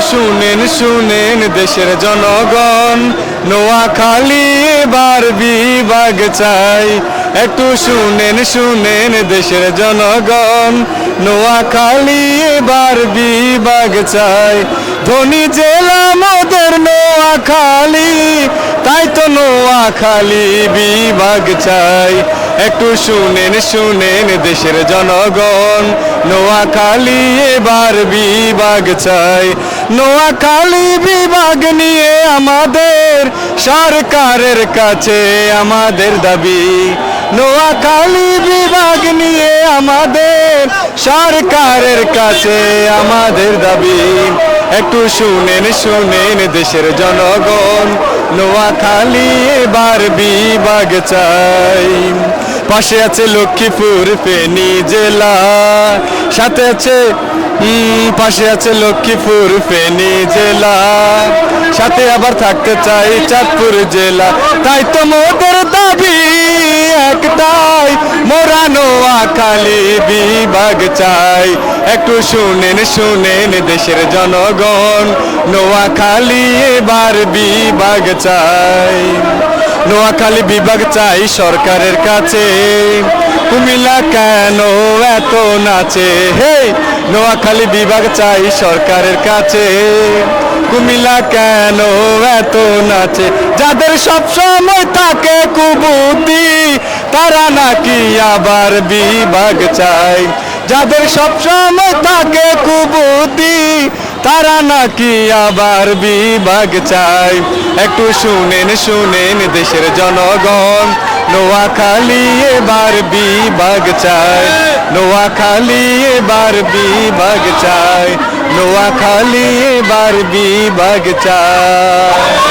শুনেন শুনেন দেশের জনগণ, নোয়াখালী এবার বিভাগ চাই। একটু শুনেন শুনেন দেশের জনগণ, নোয়াখালী এবার বিভাগ চাই। ধনী জেলা মোদের নোয়াখালী, তাই তো নোয়াখালী বিভাগ চাই। একটু শুনেন শুনেন দেশের জনগণ। নোয়াখালী এবার বিভাগ চাই। নোয়াখালী বিভাগ নিয়ে আমাদের সরকারের কাছে আমাদের দাবি। নোয়াখালী বিভাগ নিয়ে আমাদের সরকারের কাছে আমাদের দাবি। একটু শুনেন শুনেন দেশের জনগণ। নোয়াখালী এবার বিভাগ চাই। পাশে আছে লক্ষ্মীপুর, ফেনী জেলা। সাথে আছে পাশে আছে লক্ষ্মীপুর, ফেনী জেলা। সাথে আবার থাকতে চাই চাঁদপুর জেলা। তাই তো মোদের দাবি একটাই, মোরা নোয়াখালী বিভাগ চাই। একটু শুনেন শুনেন দেশের জনগণ। নোয়াখালী এবার বিভাগ চাই। নোয়াখালী বিভাগ চাই সরকারের কাছে। কুমিল্লা কেন এত নাচে? হে নোয়াখালী বিভাগ চাই সরকারের কাছে। কুমিল্লা কেন এত নাচে? যাদের সব সময় থাকে কুবুতি, তারা নাকি আবার বিভাগ চাই। যাদের সব সময় থাকে কুবুতি, তারা নাকি আবার বিভাগ চাই। একটু শুনেন শুনেন দেশের জনগণ, নোয়াখালী এবার বিভাগ চাই। নোয়াখালী এবার বিভাগ চাই। নোয়াখালী এবার বিভাগ চাই।